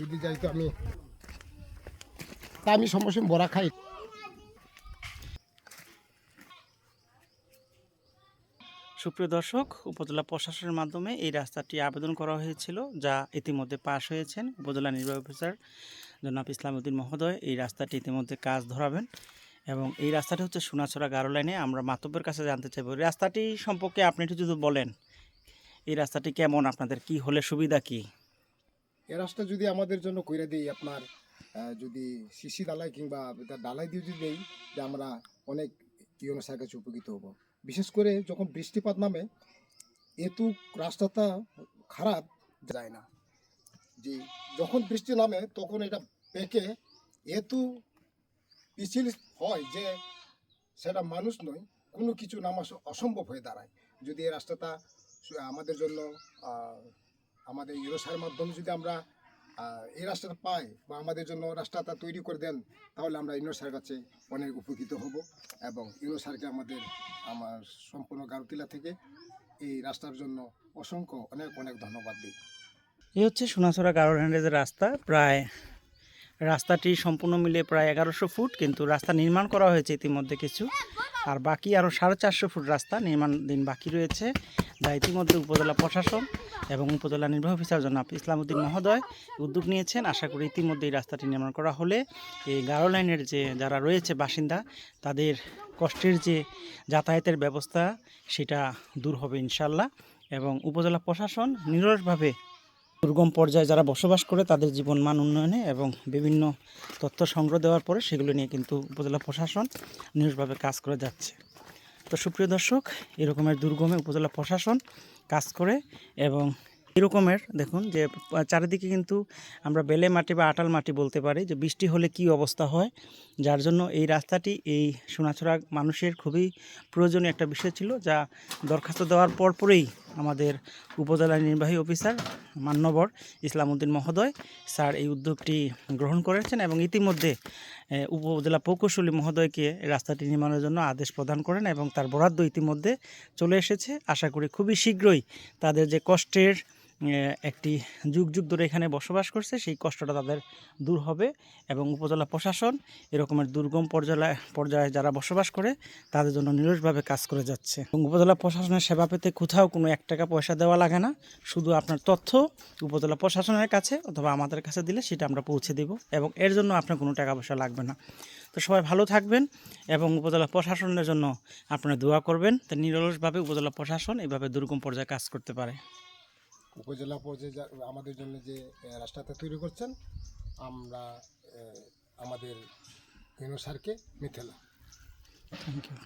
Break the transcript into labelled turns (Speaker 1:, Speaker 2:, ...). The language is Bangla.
Speaker 1: যদি যাই তো আমি তা আমি সময় বড়া খাই।
Speaker 2: সুপ্রিয় দর্শক, উপজেলা প্রশাসনের মাধ্যমে এই রাস্তাটি আবেদন করা হয়েছিল, যা ইতিমধ্যে পাশ হয়েছেন। উপজেলা নির্বাহী অফিসার জনাব ইসলামউদ্দিন মহোদয় এই রাস্তাটি ইতিমধ্যে কাজ ধরাবেন এবং এই রাস্তাটি হচ্ছে সোনাছড়া গারো লাইনে। আমরা মাতব্যের কাছে জানতে চাইব, রাস্তাটি সম্পর্কে আপনি একটু যদি বলেন, এই রাস্তাটি কেমন? আপনাদের কি হলে সুবিধা কি?
Speaker 1: এ রাস্তা যদি আমাদের জন্য কইরা দেই, আপনার যদি শিশি ডালাই কিংবা ডালাই দিয়ে যদি দেই, যে আমরা অনেক ইউনেসার কাছে উপকৃত হব। বিশেষ করে যখন বৃষ্টিপাত নামে, এতু রাস্তাটা খারাপ যায় না। যে যখন বৃষ্টি নামে, তখন এটা পেকে এতু পিছিল হয় যে সেটা মানুষ নয়, কোনো কিছু নামা অসম্ভব হয়ে দাঁড়ায়। যদি এই রাস্তাটা আমাদের জন্য আমাদের ইউরোসার মাধ্যমে যদি আমরা এই রাস্তাটা পাই বা আমাদের জন্য রাস্তাটা তৈরি করে দেন, তাহলে আমরা ইউনোসারের কাছে অনেক উপকৃত হব এবং ইউনোসারকে আমাদের, আমার সম্পূর্ণ গারুতিলা থেকে এই রাস্তার জন্য অসংখ্য অনেক অনেক ধন্যবাদ দিই।
Speaker 2: এই হচ্ছে সোনাছড়া গারো যে রাস্তা, প্রায় রাস্তাটি সম্পূর্ণ মিলে প্রায় এগারোশো ফুট, কিন্তু রাস্তা নির্মাণ করা হয়েছে ইতিমধ্যে কিছু। আর বাকি আরও সাড়ে চারশো ফুট রাস্তা নির্মাণ দিন বাকি রয়েছে। যা ইতিমধ্যে উপজেলা প্রশাসন এবং উপজেলা নির্বাহী অফিসার জনাব ইসলামউদ্দিন মহোদয় উদ্যোগ নিয়েছেন। আশা করি ইতিমধ্যে এই রাস্তাটি নির্মাণ করা হলে এই গারো লাইনের যে যারা রয়েছে বাসিন্দা, তাদের কষ্টের যে যাতায়াতের ব্যবস্থা, সেটা দূর হবে ইনশাল্লাহ এবং উপজেলা প্রশাসন নিরসভাবে দুর্গম পর্যায়ে যারা বসবাস করে তাদের জীবন মান উন্নয়নে এবং বিভিন্ন তথ্য সংগ্রহ দেওয়ার পরে সেগুলো নিয়ে কিন্তু উপজেলা প্রশাসন নিরসভাবে কাজ করে যাচ্ছে। তো সুপ্রিয় দর্শক, এরকমের দুর্গমে উপজেলা প্রশাসন কাজ করে এবং এরকমের দেখুন যে, চারিদিকে কিন্তু আমরা বেলে মাটি বা আটাল মাটি বলতে পারি যে, বৃষ্টি হলে কি অবস্থা হয়, যার জন্য এই রাস্তাটি, এই সোনাছড়া মানুষের খুবই প্রয়োজনীয় একটা বিষয় ছিল, যা দরখাস্ত দেওয়ার পরপরেই আমাদের উপজেলা নির্বাহী অফিসার মান্যবর ইসলামউদ্দিন মহোদয় স্যার এই উদ্যোগটি গ্রহণ করেছেন এবং ইতিমধ্যে উপজেলা প্রকৌশলী মহোদয়কে রাস্তাটি নির্মাণের জন্য আদেশ প্রদান করেন এবং তার বরাদ্দ ইতিমধ্যে চলে এসেছে। আশা করি খুবই শীঘ্রই তাদের যে কষ্টের একটি যুগ যুগ ধরে এখানে বসবাস করছে, সেই কষ্টটা তাদের দূর হবে এবং উপজেলা প্রশাসন এরকমের দুর্গম পর্যায়ে পর্যায়ে যারা বসবাস করে, তাদের জন্য নিরসভাবে কাজ করে যাচ্ছে। এবং উপজেলা প্রশাসনের সেবা পেতে কোথাও কোনো এক টাকা পয়সা দেওয়া লাগে না, শুধু আপনার তথ্য উপজেলা প্রশাসনের কাছে অথবা আমাদের কাছে দিলে সেটা আমরা পৌঁছে দেব এবং এর জন্য আপনার কোনো টাকা পয়সা লাগবে না। তো সবাই ভালো থাকবেন এবং উপজেলা প্রশাসনের জন্য আপনারা দোয়া করবেন, তো নিরলসভাবে উপজেলা প্রশাসন এভাবে দুর্গম পর্যায়ে কাজ করতে পারে।
Speaker 1: উপজেলা পর্যায়ে আমাদের জন্য যে রাস্তাটা তৈরি করছেন, আমরা আমাদের আমাদের ইউনোসারকে মিথেলা।
Speaker 2: Thank you